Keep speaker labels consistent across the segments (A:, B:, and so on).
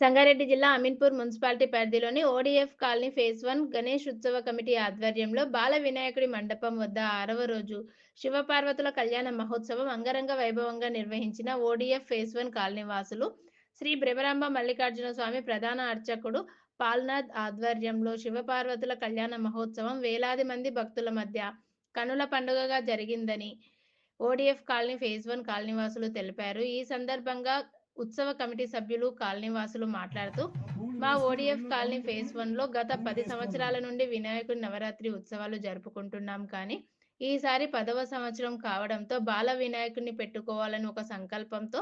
A: సంగారెడ్డి జిల్లా అమీన్పూర్ మున్సిపాలిటీ పరిధిలోని ODF colony phase one Ganesh ఉత్సవ కమిటీ ఆధ్వర్యంలో బాల వినాయకుడి మండపం వద్ద ఆరవ రోజు శివపార్వతుల కళ్యాణ మహోత్సవం అంగరంగ వైభవంగా నిర్వహించిన ఓడిఎఫ్ ఫేజ్ వన్ కాలనీ వాసులు శ్రీ భ్రమరాంబ మల్లికార్జున స్వామి ప్రధాన అర్చకుడు పాల్నాథ్ ఆధ్వర్యంలో శివపార్వతుల కళ్యాణ మహోత్సవం వేలాది మంది భక్తుల మధ్య కనుల పండుగగా జరిగిందని ODF colony phase one colony వాసులు తెలిపారు. ఈ సందర్భంగా ఉత్సవ కమిటీ సభ్యులు కాలనీ వాసులు మాట్లాడుతూ మా ఓడిఎఫ్ కాలనీ ఫేజ్ వన్లో గత పది సంవత్సరాల నుండి వినాయకుడి నవరాత్రి ఉత్సవాలు జరుపుకుంటున్నాం కానీ ఈసారి పదవ సంవత్సరం కావడంతో బాల వినాయకుడిని పెట్టుకోవాలని ఒక సంకల్పంతో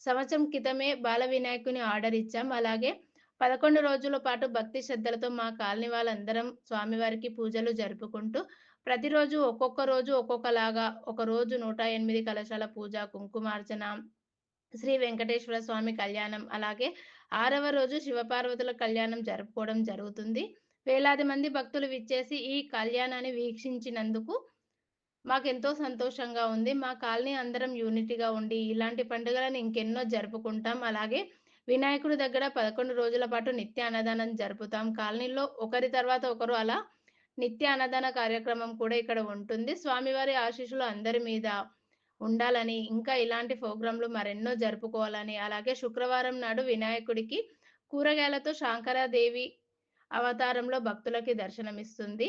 A: సంవత్సరం క్రితమే బాల వినాయకుని ఆర్డర్ ఇచ్చాం. అలాగే పదకొండు రోజుల పాటు భక్తి శ్రద్ధలతో మా కాలనీ వాళ్ళందరం స్వామివారికి పూజలు జరుపుకుంటూ ప్రతిరోజు ఒక్కొక్క రోజు ఒక్కొక్కలాగా ఒక రోజు నూట ఎనిమిది కలశాల పూజ కుంకుమార్చన శ్రీ వెంకటేశ్వర స్వామి కళ్యాణం. అలాగే ఆరవ రోజు శివపార్వతుల కళ్యాణం జరుపుకోవడం జరుగుతుంది. వేలాది మంది భక్తులు విచ్చేసి ఈ కళ్యాణాన్ని వీక్షించినందుకు మాకెంతో సంతోషంగా ఉంది. మా కాలనీ అందరం యూనిటీగా ఉండి ఇలాంటి పండుగలను ఇంకెన్నో జరుపుకుంటాం. అలాగే వినాయకుడి దగ్గర పదకొండు రోజుల పాటు నిత్య అన్నదానం జరుపుతాం. కాలనీలో ఒకరి తర్వాత ఒకరు అలా నిత్య అన్నదాన కార్యక్రమం కూడా ఇక్కడ ఉంటుంది. స్వామివారి ఆశీస్సులు అందరి మీద ఉండాలని ఇంకా ఇలాంటి ప్రోగ్రాంలు మరెన్నో జరుపుకోవాలని. అలాగే శుక్రవారం నాడు వినాయకుడికి కూరగాయలతో శాంకరాదేవి అవతారంలో భక్తులకి దర్శనమిస్తుంది.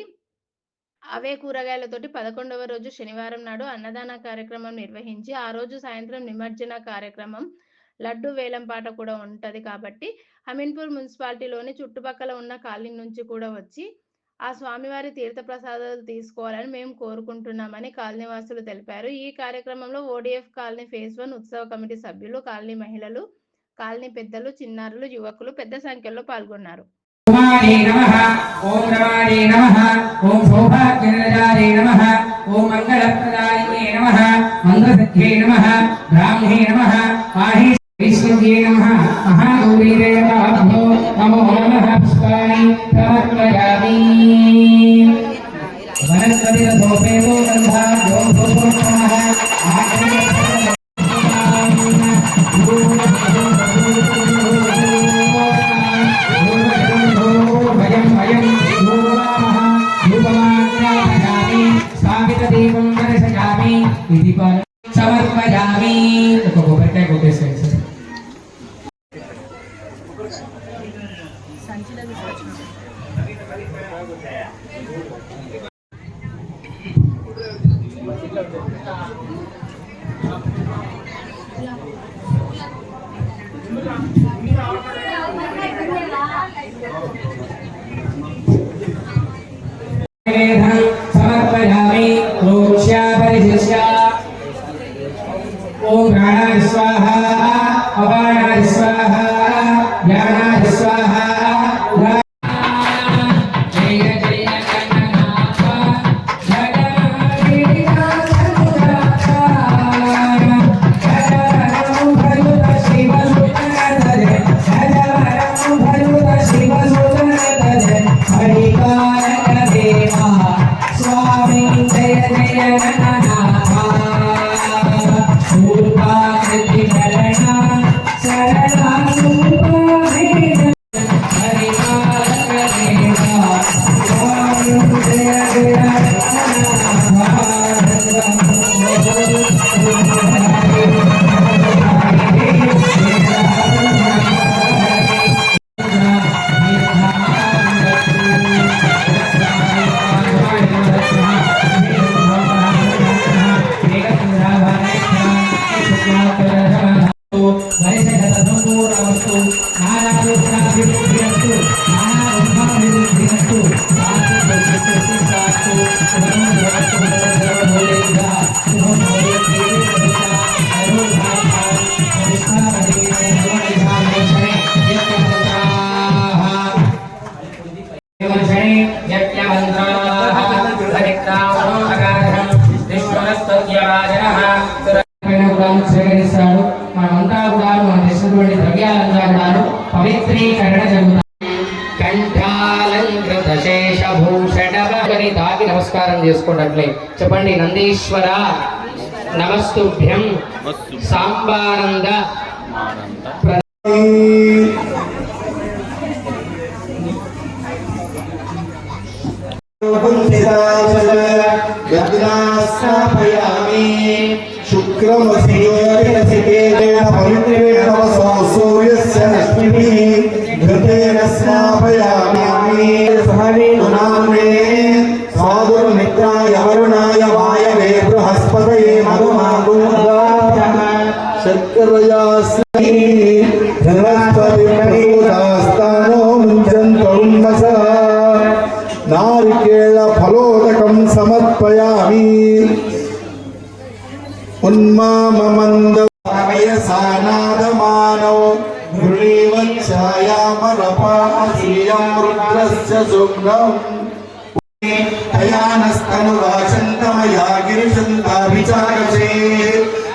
A: అవే కూరగాయలతోటి పదకొండవ రోజు శనివారం నాడు అన్నదాన కార్యక్రమం నిర్వహించి ఆ రోజు సాయంత్రం నిమజ్జన కార్యక్రమం లడ్డు వేలం పాట కూడా ఉంటది కాబట్టి అమీన్పూర్ మున్సిపాలిటీలోని చుట్టుపక్కల ఉన్న కాలనీ నుంచి కూడా వచ్చి ఆ స్వామివారి తీర్థ ప్రసాదాలు తీసుకోవాలని మేము కోరుకుంటున్నామని కాలనీ వాసులు తెలిపారు. ఈ కార్యక్రమంలో ఓడిఎఫ్ కాలనీ ఫేజ్ వన్ ఉత్సవ కమిటీ సభ్యులు కాలనీ మహిళలు కాలనీ పెద్దలు చిన్నారులు యువకులు పెద్ద సంఖ్యలో పాల్గొన్నారు.
B: కుమారే నమః ఓం రమాణే నమః ఓం సౌభాగ్యనరజారే నమః ఓం మంగళప్రదాయినే నమః మంగళసఖ్యే నమః బ్రాహ్మణే నమః Gracias. చెప్పండి నందీశ్వర. నమస్తుభ్యం. సాంబానంద ृतेन
C: स्नापयामि सहरेणुनाम्ने సుఖం భయానస్తను వాచంతమయా గిరిశంతాభిచారచే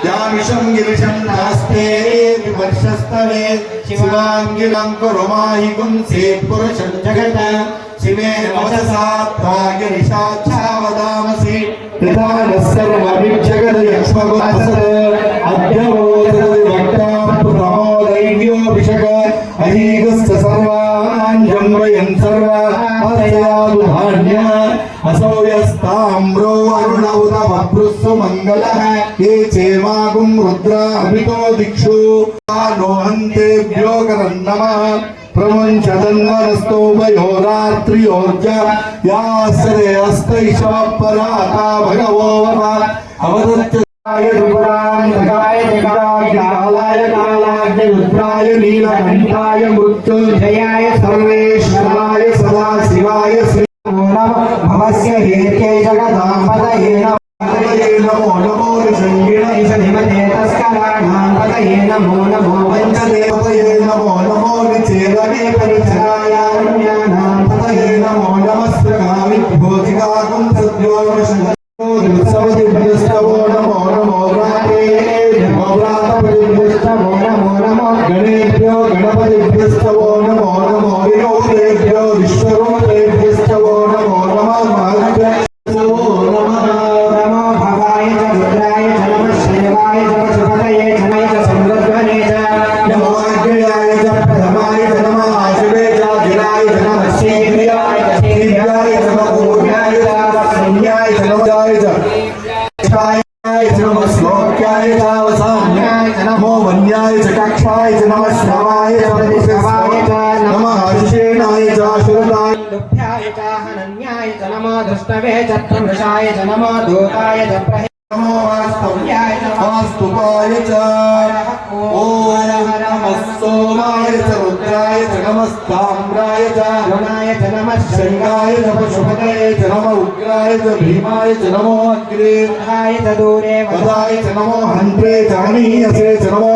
C: యా విషం గిరిశం నాస్తే విమర్శస్తవే శివాంగిలం కురుమాహి సర్వాన్ జంబయం సర్వా धान्य असौ यस्ताम्रो अरुण उत बभ्रुस्सु मङ्गलः ये चेमागुं रुद्रा अभितो दिक्षु नो हन्तेभ्यो करन् नमः प्रमुञ्चतन्वनस्तोभयोरात्रियोर्ज यास्रे हस्तैशवपराता भगवो वः अवदत्य दुरान्तकाय जगाय कालाग्नि रुद्राय नीलकण्ठाय मृत्युञ्जयाय सर्वेश्वराय भवस्य हेत्यै जगदाम्बदये नमः नमो नमो ऋषङ्गिणैषधिमते तस्कराणां पतये नमो नमो पञ्चदेवतये नमो नमो निचेदने परिचरायारण्यानां पतये नमो नमस्त्रगामिभ्योजिगाकुं सद्यो उत्सवदिभ्यस्तवो नमो नमो व्राते नमो व्रातपतिभ्यस्तवो नमो नमो गणेभ्यो गणपतिभ्यस्तवो नमो नमो विरोधेभ्यो
B: दृष्टवे च प्रमृषाय च नमो दूताय च प्रहे
C: नमो वास्तव्याय च वास्तुपाय च ॐ नमः सोमाय च रुद्राय च नमस्ताम्राय च
B: रुणाय च नमः
C: शृङ्गाय च पशुपतये च नमो उग्राय च भीमाय च नमो अग्रे
B: शङ्खाय च दूरे
C: वदाय च नमो हन्त्रे च हनीयसे च नमो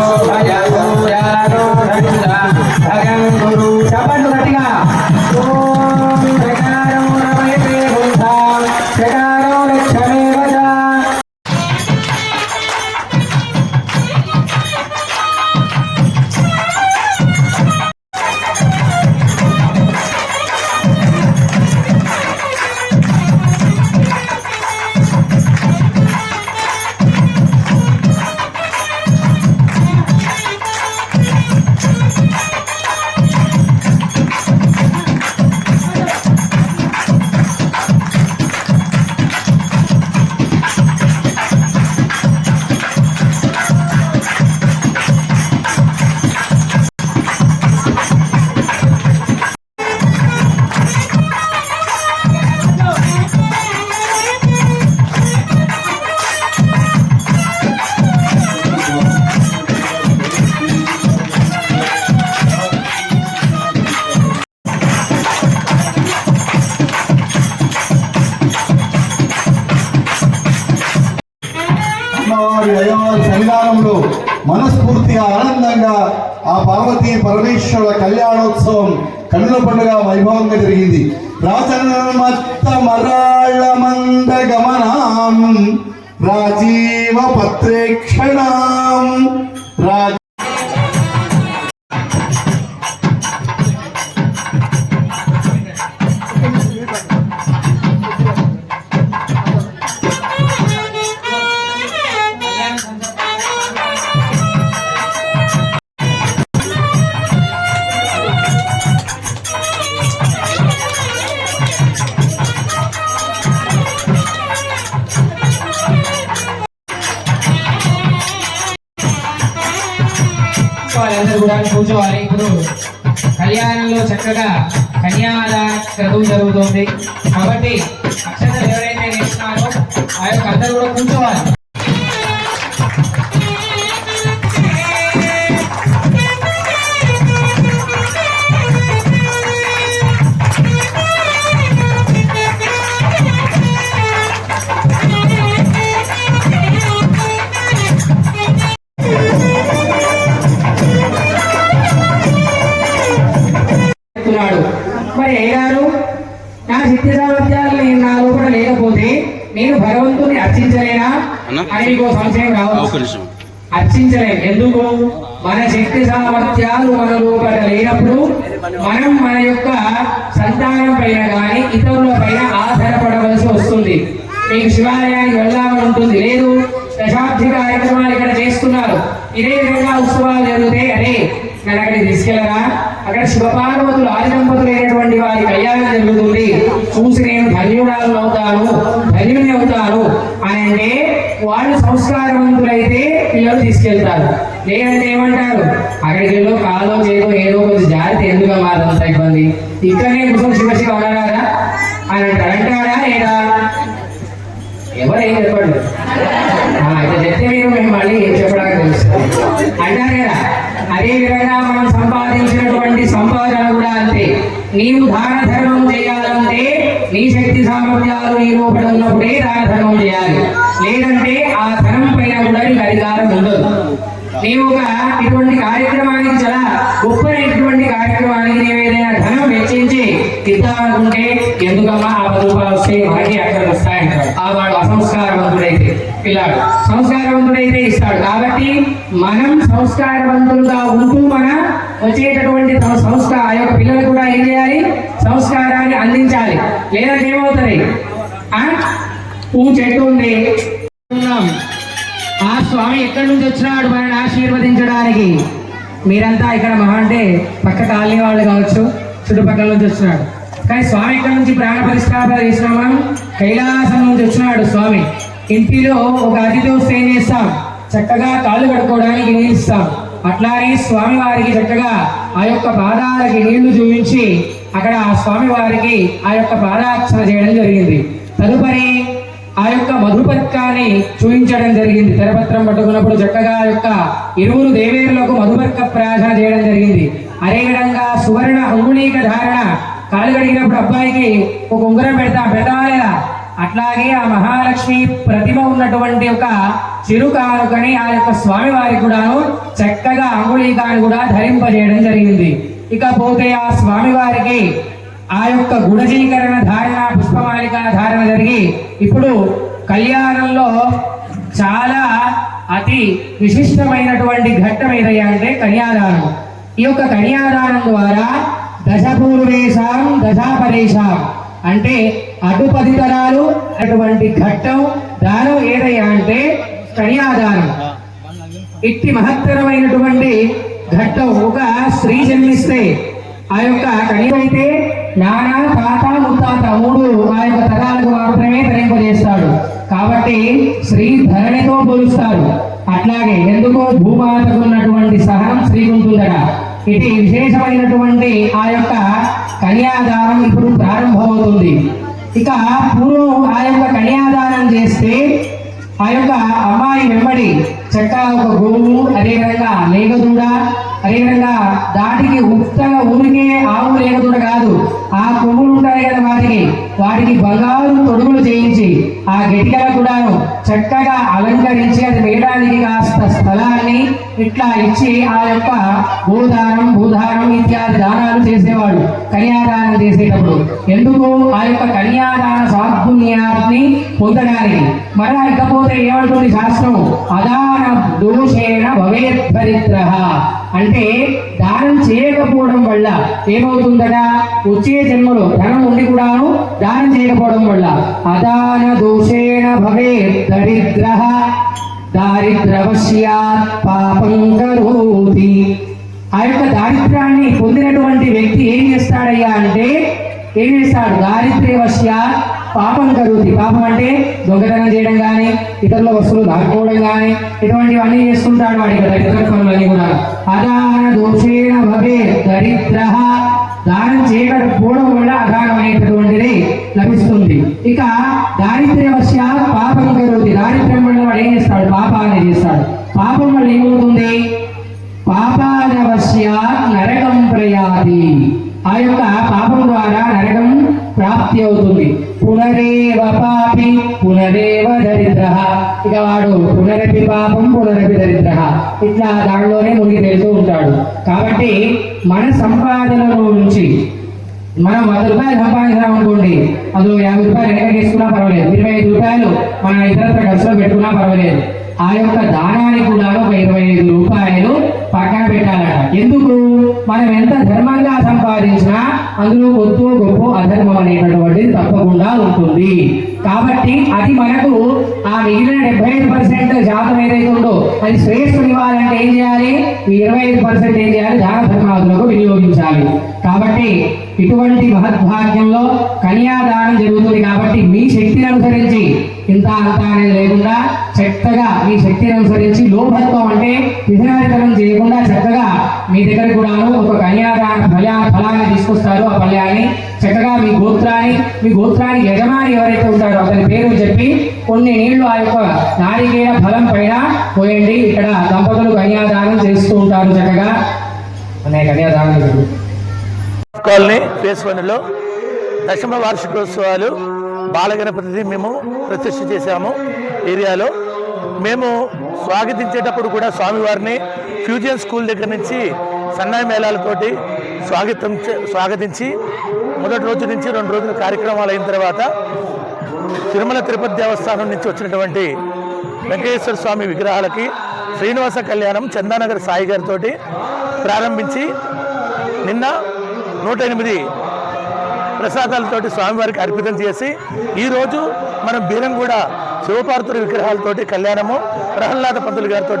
C: మనస్ఫూర్తిగా ఆనందంగా ఆ పార్వతీ పరమేశ్వరుల కళ్యాణోత్సవం కన్నుల పండుగ వైభవంగా జరిగింది. రాజనమత్త మరాళ మంద గమనాం రాజీవ పత్రేక్షణాం రాజ
B: వాళ్ళందరూ కూడా కూర్చోవాలి ఇప్పుడు కళ్యాణంలో చక్కగా కన్యాదాన క్రతువు జరుగుతుంది. కాబట్టి అక్షతలు ఎవరైతే నేర్చుకున్నారో ఆ యొక్క అందరూ కూడా కూర్చోవాలి అర్చించలేనా అని మీకు సంశయం రావచ్చు అర్చించలేం. ఎందుకు? మన శక్తి సామర్థ్యాలు మన లోపల లేనప్పుడు మనం మన యొక్క సంతానం పైన కానీ ఇతరుల పైన ఆధారపడవలసి వస్తుంది. మీకు శివాలయానికి వెళ్దామని ఉంటుంది. లేదు దశాబ్ది కార్యక్రమాలు ఇక్కడ చేస్తున్నారు. ఇదే విధంగా ఉత్సవాలు జరిగితే అరే నన్ను అక్కడికి తీసుకెళ్ళరా? అక్కడ శివపార్వతులు ఆది దంపతులు అయినటువంటి వారి కళ్యాణం జరుగుతుంది. చూసి నేను ధన్యురాలు అవుతాను ధన్యుని అవుతాను అని అంటే వాళ్ళు సంస్కారవంతులైతే పిల్లలు తీసుకెళ్తారు. లేదంటే ఏమంటారు? అక్కడికి వెళ్ళో కాలో చేదో ఏదో కొంచెం జాగ్రత్త ఎందుకు మారంత ఇబ్బంది? ఇక్కడనే కుసం శివశివ అనరాదా? అని అంటారు. అంటారా లేదా? ఎవరు ఏం చెప్పండి అయితే చెప్తే మీరు మేము మళ్ళీ చెప్పడానికి తెలుస్తుంది అంటారు కదా అదే విధంగా మనం సంపాదించినటువంటి సంపాదన కూడా అంతే. నీవు దాన ధర్మం చేయాలంటే నీ శక్తి సామర్థ్యాలు నీ లోపల ఉన్నప్పుడే దాన ధర్మం చేయాలి. లేదంటే ఆ ధనం పైన కూడా నీకు అధికారం ఉండదు. నీవు ఒక ఇటువంటి కార్యక్రమానికి చాలా గొప్పైనటువంటి కార్యక్రమానికి నీవు ఏదైనా ధనం వెచ్చించి ఇద్దామనుకుంటే ఎందుకమ్మా? ఆ పది రూపాయలు వస్తే మనకి అక్కడ వస్తాయి ఆ వాడు అసంస్కారవంతుడైతే పిల్లాడు. సంస్కారవంతుడైతే ఇస్తాడు. కాబట్టి మనం సంస్కారవంతులుగా ఉంటూ మన వచ్చేటటువంటి తమ సంస్కార ఆ యొక్క పిల్లలు కూడా ఏం చేయాలి? సంస్కారాన్ని అందించాలి. లేదంటే ఏమవుతుంది ఆ? పువ్వు చెట్టు ఉంది. ఆ స్వామి ఎక్కడి నుంచి వచ్చినాడు మనల్ని ఆశీర్వదించడానికి? మీరంతా ఇక్కడ మహా అంటే పక్క కాలనీ వాళ్ళు కావచ్చు చుట్టుపక్కల నుంచి వచ్చినాడు. కానీ స్వామి ఇక్కడ నుంచి ప్రాణ పరిస్థాపన చేసినామా? కైలాసం నుంచి వచ్చినాడు స్వామి. ఇంటిలో ఒక అతిథి వస్తే ఏం చేస్తాం? చక్కగా కాళ్ళు కడుక్కోవడానికి నీళ్ళు ఇస్తాం. అట్లానే స్వామి వారికి చక్కగా ఆ యొక్క పాదాలకి నీళ్ళు చూపించి అక్కడ ఆ స్వామి వారికి ఆ యొక్క పాదార్చన చేయడం జరిగింది. తదుపరి ఆ యొక్క మధుపర్కాన్ని చూపించడం జరిగింది. తెరపత్రం పట్టుకున్నప్పుడు చక్కగా ఆ యొక్క ఇరువురు దేవేరులకు మధుపర్క ప్రార్థన చేయడం జరిగింది. అదేవిధంగా సువర్ణ అంగుళీక ధారణ కాలు కడిగినప్పుడు అబ్బాయికి ఒక ఉంగరం పెడతా పెడతామా అట్లాగే ఆ మహాలక్ష్మి ప్రతిమ ఉన్నటువంటి ఒక చిరు కానుకని ఆ యొక్క స్వామి వారికి కూడాను చక్కగా అంగుళీకాన్ని కూడా ధరింపజేయడం జరిగింది. ఇకపోతే ఆ స్వామివారికి ఆ యొక్క గుణజీకరణ ధారణ పుష్పమాలిక ధారణ జరిగి ఇప్పుడు కళ్యాణంలో చాలా అతి విశిష్టమైనటువంటి ఘట్టం ఏదయ్యా అంటే కన్యాదానం. ఈ యొక్క కన్యాదానం ద్వారా దశపూర్వేశాం దశాపరేశాం అంటే అటు పది తరాలు అటువంటి ఘట్టం దానం ఏదయ్యా అంటే కన్యాదానం. ఇట్టి మహత్తరమైనటువంటి ఘట్టం ఒక స్త్రీ జన్మిస్తే ఆ యొక్క కనివైతే నానా తాత ముత్తాత మూడు ఆ యొక్క తరాలకు మాత్రమే ధరింపజేస్తాడు కాబట్టి స్త్రీ ధరణితో పోలుస్తారు అట్లాగే ఎందుకో భూమాతకు ఉన్నటువంటి సహనం శ్రీకుంటుందట ఇది విశేషమైనటువంటి ఆ యొక్క కన్యాదానం ఇప్పుడు ప్రారంభమవుతుంది. ఇక పూర్వం ఆ యొక్క కన్యాదానం చేస్తే ఆ యొక్క అమ్మాయి వెంబడి చక్కగా ఒక గోవు అదేవిధంగా మేఘదూడ అదేవిధంగా దాటికి ఉత్తగా ఊరికే ఆవు లేగదూడ కాదు ఆ కొమ్ములు ఉంటాయి కదా వాటికి. వాటికి బంగారు తొడుగులు చేయించి ఆ గెటికల కూడాను చక్కగా అలంకరించి అది వేయడానికి కాస్త స్థలాన్ని ఇట్లా ఇచ్చి ఆ యొక్క భూదానం భూధారం ఇత్యాది దానాలు చేసేవాడు కన్యాదానం చేసేటప్పుడు. ఎందుకు? ఆ యొక్క కన్యాదాన సాత్పుణ్యాన్ని పొందడానికి. మరి ఇకపోతే ఏమంటుంది శాస్త్రం? అదాన దోషేణ భవేత్ దరిద్ర. అంటే దానం చేయకపోవడం వల్ల ఏమవుతుందట? వచ్చే జన్మలో ధనం ఉండి కూడాను దానం చేయకపోవడం వల్ల అదాన దోషేణ భవే దరిద్ర దారిద్రవశ్యాత్ పాపం కరోతి. ఆ యొక్క దారిద్రాన్ని పొందినటువంటి వ్యక్తి ఏం చేస్తాడయ్యా అంటే ఏం చేస్తాడు? దారిద్ర్యవశ్య పాపం కరుగుతుంది పాపం అంటే దొంగతనం చేయడం కానీ ఇతరుల వస్తువులు దాక్కోవడం కానీ ఇటువంటివన్నీ చేస్తుంటాడు వాడి దరిద్ర పనులన్నీ కూడా. అదాన దోషేణ భవే దరిద్ర దానం చేయకపోవడం వల్ల అదానం అనేటటువంటిది లభిస్తుంది. ఇక దారిద్ర్యవశ్య పాపం కలుగుతుంది దారిద్ర్యం వల్ల వాడు ఏం చేస్తాడు? పాపాన్ని చేస్తాడు. పాపం వల్ల ఏమవుతుంది? పాపాదవశ్య నరకం ప్రయాతి. ఆ యొక్క పాపం ద్వారా నరకం ప్రాప్తి అవుతుంది. పునరేవ పాపి పునరేవ దరిద్ర. ఇక వాడు పునరపి పాపం పునరపి దరిద్ర. ఇట్లా దానిలోనే మునిగి తేలుతూ ఉంటాడు. కాబట్టి మన సంపాదన నుంచి మనం వంద రూపాయలు సంపాదించాం అనుకోండి అందులో యాభై రూపాయలు ఎక్కడ తీసుకున్నా పర్వాలేదు. ఇరవై ఐదు రూపాయలు మన ఇతరత్ర ఖర్చులో పెట్టుకున్నా పర్వాలేదు. ఆ యొక్క దానానికి కూడా ఒక ఇరవై ఐదు రూపాయలు పక్కన పెట్టాలట. ఎందుకు? మనం ఎంత ధర్మంగా సంపాదించినా అందులో కొద్దు గొప్ప అధర్మం అనేటటువంటిది తప్పకుండా ఉంటుంది. కాబట్టి అది మనకు ఆ మిగిలిన డెబ్బై ఐదు పర్సెంట్ శాతం ఏదైతే ఉందో అది శ్రేష్ఠులు ఇవ్వాలంటే ఏం చేయాలి? ఈ ఇరవై ఐదు పర్సెంట్ ఏం చేయాలి? దాన ధర్మాదులకు వినియోగించాలి. కాబట్టి ఇటువంటి మహద్భాగ్యంలో కన్యాదానం జరుగుతుంది కాబట్టి మీ శక్తిని అనుసరించి ఇంత అంత అనేది లేకుండా చక్కగా మీ శక్తిని అనుసరించి లోభత్వం అంటే విధానికరం చేయకుండా చక్కగా మీ దగ్గర కూడాను ఒక కన్యాదాన ఫలా ఫలాన్ని తీసుకొస్తారు ఆ ఫలాన్ని చక్కగా మీ గోత్రాన్ని మీ గోత్రానికి యజమాని ఎవరైతే ఉంటారో అతని పేరు చెప్పి కొన్ని నీళ్ళు ఆ యొక్క నారికేల ఫలం పైన పోయండి. ఇక్కడ దంపతులు కన్యాదానం చేస్తూ ఉంటారు చక్కగా. అనే కన్యాదానం
D: కాలనీ ఫేస్ వన్లో దశమ వార్షికోత్సవాలు బాలగణపతిని మేము ప్రతిష్ఠ చేశాము ఏరియాలో. మేము స్వాగతించేటప్పుడు కూడా స్వామివారిని ఫ్యూజన్ స్కూల్ దగ్గర నుంచి సన్నాయి మేళాలతోటి స్వాగతం చే- స్వాగతించి మొదటి రోజు నుంచి రెండు రోజుల కార్యక్రమాలు అయిన తర్వాత తిరుమల తిరుపతి దేవస్థానం నుంచి వచ్చినటువంటి వెంకటేశ్వర స్వామి విగ్రహాలకి శ్రీనివాస కళ్యాణం చందానగర్ సాయి గారితో ప్రారంభించి నిన్న నూట ఎనిమిది ప్రసాదాలతోటి స్వామివారికి అర్పితం చేసి ఈరోజు మనం బీరంగూడ శివపార్తుల విగ్రహాలతోటి కళ్యాణము ప్రహ్లాద పంతులు గారితో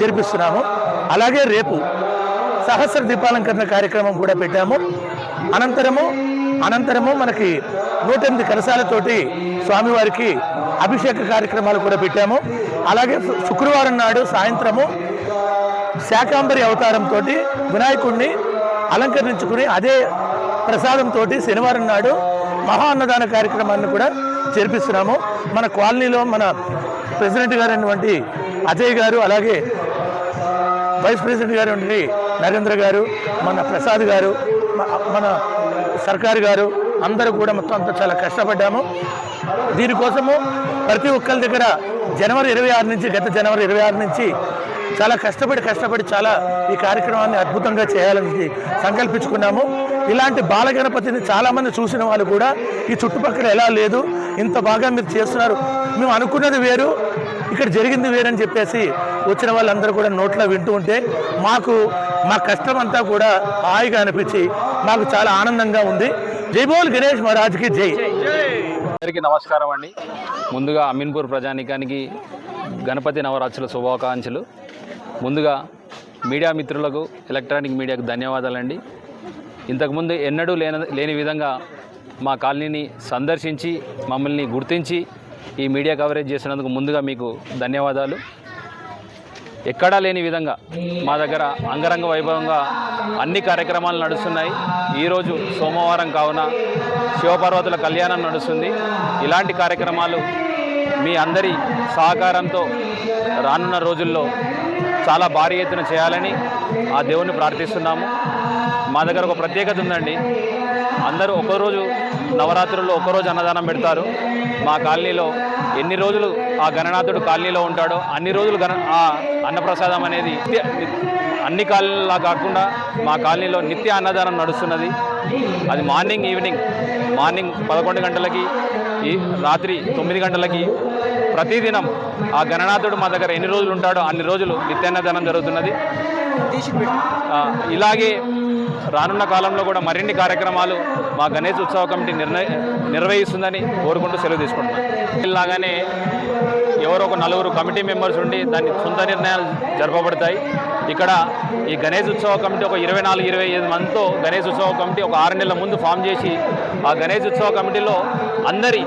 D: జరిపిస్తున్నాము. అలాగే రేపు సహస్ర దీపాలంకరణ కార్యక్రమం కూడా పెట్టాము. అనంతరము అనంతరము మనకి నూట ఎనిమిది కలశాలతోటి స్వామివారికి అభిషేక కార్యక్రమాలు కూడా పెట్టాము. అలాగే శుక్రవారం నాడు సాయంత్రము శాకాంబరి అవతారంతో వినాయకుడిని అలంకరించుకుని అదే ప్రసాదంతో శనివారం నాడు మహా అన్నదాన కార్యక్రమాన్ని కూడా జరిపిస్తున్నాము. మన కాలనీలో మన ప్రెసిడెంట్ గారు అయినటువంటి అజయ్ గారు అలాగే వైస్ ప్రెసిడెంట్ గారు నరేంద్ర గారు మన ప్రసాద్ గారు మన సర్కారు గారు అందరూ కూడా మొత్తం అంతా చాలా కష్టపడ్డాము. దీనికోసము ప్రతి ఒక్కరి దగ్గర జనవరి ఇరవై ఆరు నుంచి గత జనవరి ఇరవై ఆరు నుంచి చాలా కష్టపడి కష్టపడి చాలా ఈ కార్యక్రమాన్ని అద్భుతంగా చేయాలని సంకల్పించుకున్నాము. ఇలాంటి బాలగణపతిని చాలామంది చూసిన వాళ్ళు కూడా ఈ చుట్టుపక్కల ఎలా లేదు ఇంత బాగా మీరు చేస్తున్నారు. మేము అనుకున్నది వేరు ఇక్కడ జరిగింది వేరని చెప్పేసి వచ్చిన వాళ్ళందరూ కూడా నోట్లో వింటూ ఉంటే మాకు మా కష్టం అంతా కూడా హాయిగా అనిపించి మాకు చాలా ఆనందంగా ఉంది. జై బోల్ గణేష్ మహారాజ్కి జై.
E: అందరికీ నమస్కారం అండి. ముందుగా అమీన్పూర్ ప్రజానికానికి గణపతి నవరాత్రుల శుభాకాంక్షలు. ముందుగా మీడియా మిత్రులకు ఎలక్ట్రానిక్ మీడియాకు ధన్యవాదాలండి. ఇంతకుముందు ఎన్నడూ లేని లేని విధంగా మా కాలనీని సందర్శించి మమ్మల్ని గుర్తించి ఈ మీడియా కవరేజ్ చేసినందుకు ముందుగా మీకు ధన్యవాదాలు. ఎక్కడా లేని విధంగా మా దగ్గర అంగరంగ వైభవంగా అన్ని కార్యక్రమాలు నడుస్తున్నాయి. ఈరోజు సోమవారం కావున శివపార్వతుల కళ్యాణం నడుస్తుంది. ఇలాంటి కార్యక్రమాలు మీ అందరి సహకారంతో రానున్న రోజుల్లో చాలా భారీ ఎత్తున చేయాలని ఆ దేవుణ్ణి ప్రార్థిస్తున్నాము. మా దగ్గర ఒక ప్రత్యేకత ఉందండి. అందరూ ఒక్కరోజు నవరాత్రుల్లో ఒక్కరోజు అన్నదానం పెడతారు. మా కాలనీలో ఎన్ని రోజులు ఆ గణనాథుడు కాలనీలో ఉంటాడో అన్ని రోజులు గణ ఆ అన్నప్రసాదం అనేది అన్ని కాలనీలా కాకుండా మా కాలనీలో నిత్య అన్నదానం నడుస్తున్నది. అది మార్నింగ్ ఈవినింగ్ మార్నింగ్ పదకొండు గంటలకి ఈ రాత్రి తొమ్మిది గంటలకి ప్రతిదినం ఆ గణనాథుడు మా దగ్గర ఎన్ని రోజులు ఉంటాడో అన్ని రోజులు నిత్యాన్నదానం జరుగుతున్నది. ఇలాగే రానున్న కాలంలో కూడా మరిన్ని కార్యక్రమాలు మా గణేష్ ఉత్సవ కమిటీ నిర్ణయ నిర్వహిస్తుందని కోరుకుంటూ సెలవు తీసుకుంటున్నాం. ఇలాగానే ఎవరో ఒక నలుగురు కమిటీ మెంబర్స్ ఉండి దాని సొంత నిర్ణయాలు జరపబడతాయి. ఇక్కడ ఈ గణేష్ ఉత్సవ కమిటీ ఒక ఇరవై నాలుగు ఇరవై ఐదు మందితో గణేష్ ఉత్సవ కమిటీ ఒక ఆరు నెలల ముందు ఫామ్ చేసి ఆ గణేష్ ఉత్సవ కమిటీలో అందరి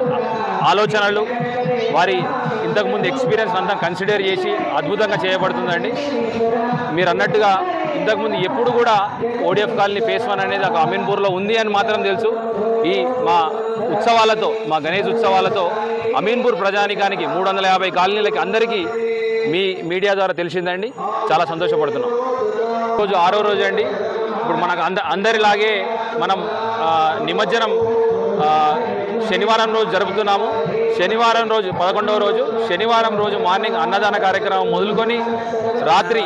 E: ఆలోచనలు వారి ఇంతకుముందు ఎక్స్పీరియన్స్ అంతా కన్సిడర్ చేసి అద్భుతంగా చేయబడుతుందండి. మీరు అన్నట్టుగా ఇంతకుముందు ఎప్పుడు కూడా ఓడిఎఫ్ కాలనీ ఫేస్ వన్ అనేది ఒక అమీన్పూర్లో ఉంది అని మాత్రం తెలుసు. ఈ మా ఉత్సవాలతో మా గణేష్ ఉత్సవాలతో అమీన్పూర్ ప్రజానికానికి మూడు వందల యాభై కాలనీలకి అందరికీ మీ మీడియా ద్వారా తెలిసిందండి. చాలా సంతోషపడుతున్నాం. రోజు ఆరో రోజు అండి. ఇప్పుడు మనకు అంద అందరిలాగే మనం నిమజ్జనం శనివారం రోజు జరుపుతున్నాము. శనివారం రోజు పదకొండవ రోజు శనివారం రోజు మార్నింగ్ అన్నదాన కార్యక్రమం మొదలుకొని రాత్రి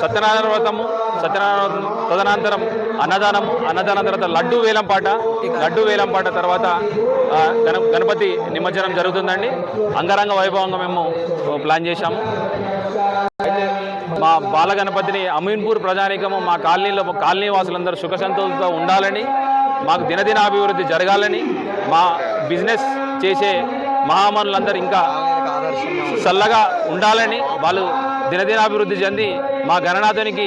E: సత్యనారాయణ వ్రతము సత్యనారాయణ తదనంతరం అన్నదానము అన్నదానం తర్వాత లడ్డు వేలంపాట లడ్డు వేలంపాట తర్వాత గణ గణపతి నిమజ్జనం జరుగుతుందండి. అంగరంగ వైభవంగా మేము ప్లాన్ చేశాము. మా బాలగణపతిని అమీన్పూర్ ప్రజానీకము మా కాలనీలో కాలనీ వాసులందరూ సుఖ సంతోషంతో ఉండాలని మాకు దినదిన అభివృద్ధి జరగాలని మా బిజినెస్ చేసే మహామనులందరూ ఇంకా చల్లగా ఉండాలని వాళ్ళు దినదినాభివృద్ధి చెంది మా గణనాథునికి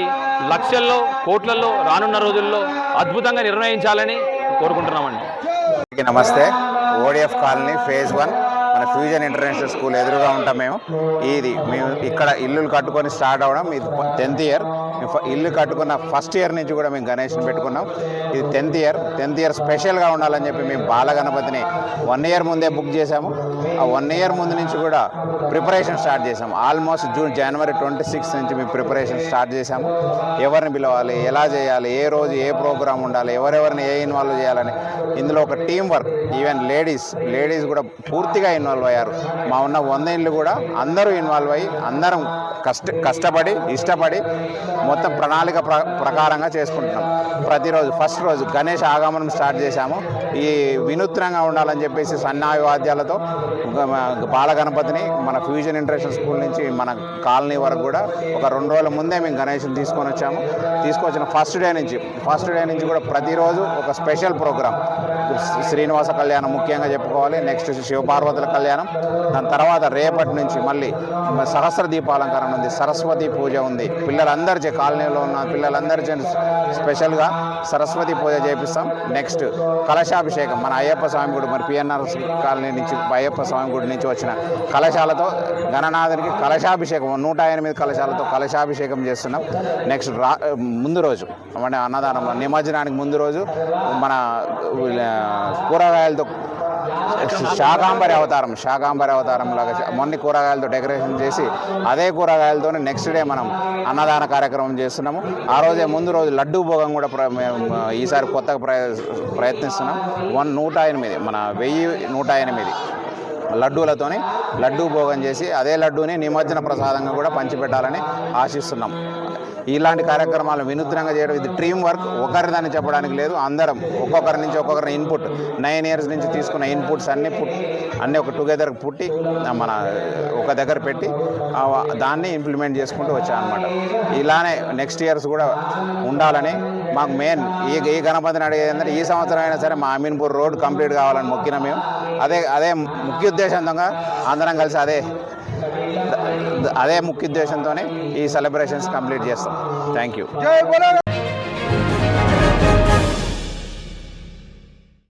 E: లక్షల్లో కోట్లలో రానున్న రోజుల్లో అద్భుతంగా నిర్ణయించాలని కోరుకుంటున్నామండి.
F: నమస్తే. ఓడిఎఫ్ కాలనీ ఫేజ్ వన్ మన ఫ్యూజన్ ఇంటర్నేషనల్ స్కూల్ ఎదురుగా ఉంటాం మేము. ఇది మేము ఇక్కడ ఇల్లులు కట్టుకొని స్టార్ట్ అవ్వడం ఇది టెన్త్ ఇయర్. ఇల్లు కట్టుకున్న ఫస్ట్ ఇయర్ నుంచి కూడా మేము గణేష్ని పెట్టుకున్నాం. ఇది టెన్త్ ఇయర్. టెన్త్ ఇయర్ స్పెషల్గా ఉండాలని చెప్పి మేము బాలగణపతిని వన్ ఇయర్ ముందే బుక్ చేశాము. ఆ వన్ ఇయర్ ముందు నుంచి కూడా ప్రిపరేషన్ స్టార్ట్ చేసాము almost June January twenty six నుంచి మేము ప్రిపరేషన్ స్టార్ట్ చేసాము ఎవరిని పిలవాలి ఎలా చేయాలి ఏ రోజు ఏ ప్రోగ్రామ్ ఉండాలి ఎవరెవరిని ఏ ఇన్వాల్వ్ చేయాలని. ఇందులో ఒక team work even ladies ladies కూడా పూర్తిగా ఇన్వాల్వ్ అయ్యారు. మా ఉన్న వంద ఇళ్ళు కూడా అందరూ ఇన్వాల్వ్ అయ్యి అందరం కష్ట కష్టపడి ఇష్టపడి మొత్తం ప్రణాళిక ప్ర ప్రకారంగా చేసుకుంటున్నాం. ప్రతిరోజు ఫస్ట్ రోజు గణేష్ ఆగమనం స్టార్ట్ చేశాము. ఈ వినూత్నంగా ఉండాలని చెప్పేసి సన్నాయి వాద్యాలతో బాలగణపతిని గణపతిని మన ఫ్యూజన్ ఇంటర్నేషనల్ స్కూల్ నుంచి మన కాలనీ వరకు కూడా ఒక రెండు రోజుల ముందే మేము గణేష్ని తీసుకొని వచ్చాము. తీసుకొచ్చిన ఫస్ట్ డే నుంచి ఫస్ట్ డే నుంచి కూడా ప్రతిరోజు ఒక స్పెషల్ ప్రోగ్రామ్ శ్రీనివాస కళ్యాణం ముఖ్యంగా చెప్పుకోవాలి నెక్స్ట్ శివపార్వతుల కళ్యాణం దాని తర్వాత రేపటి నుంచి మళ్ళీ సహస్ర దీపాలంకరణ ఉంది సరస్వతి పూజ ఉంది. పిల్లలందరి కాలనీలో ఉన్న పిల్లలందరి స్పెషల్గా సరస్వతి పూజ చేపిస్తాం. నెక్స్ట్ కలశాభిషేకం మన అయ్యప్ప స్వామి గుడి మరి పిఎన్ఆర్ కాలనీ నుంచి అయ్యప్ప స్వామి గుడి నుంచి వచ్చిన కలశాలతో గణనాథునికి కలశాభిషేకం నూట ఎనిమిది కలశాలతో కలశాభిషేకం చేస్తున్నాం. నెక్స్ట్ రా ముందు రోజు అంటే అన్నదానం నిమజ్జనానికి ముందు రోజు మన కూరగాయలతో శాకాంబరి అవతారం శాకాంబరి అవతారం లాగా మొన్ని కూరగాయలతో డెకరేషన్ చేసి అదే కూరగాయలతో నెక్స్ట్ డే మనం అన్నదాన కార్యక్రమం చేస్తున్నాము. ఆ రోజే ముందు రోజు లడ్డూ భోగం కూడా ప్ర- మేము ఈసారి కొత్తగా ప్రయత్నిస్తున్నాం. వన్ నూట ఎనిమిది మన వెయ్యి నూట ఎనిమిది. లడ్డూలతోని లడ్డూ భోగం చేసి అదే లడ్డూని నిమజ్జన ప్రసాదంగా కూడా పంచిపెట్టాలని ఆశిస్తున్నాం. ఇలాంటి కార్యక్రమాలు వినూత్నంగా చేయడం ఇది టీమ్ వర్క్. ఒకరిదని చెప్పడానికి లేదు. అందరం ఒక్కొక్కరి నుంచి ఒక్కొక్కరి ఇన్పుట్. నైన్ ఇయర్స్ నుంచి తీసుకున్న ఇన్పుట్స్ అన్ని పుట్ అన్నీ ఒక టుగెదర్ పుట్టి మన ఒక దగ్గర పెట్టి దాన్ని ఇంప్లిమెంట్ చేసుకుంటూ వచ్చామన్నమాట. ఇలానే నెక్స్ట్ ఇయర్స్ కూడా ఉండాలని మాకు మెయిన్ ఈ ఈ గణపతిని అడిగేది ఏంటంటే ఈ సంవత్సరం అయినా సరే మా అమీన్పూర్ రోడ్ కంప్లీట్ కావాలని మొక్కిన మేము. అదే అదే ముఖ్య ఉద్దేశంతో అందరం కలిసి అదే అదే ముఖ్య ఉద్దేశంతోనే ఈ సెలబ్రేషన్స్ కంప్లీట్ చేస్తాం. Thank you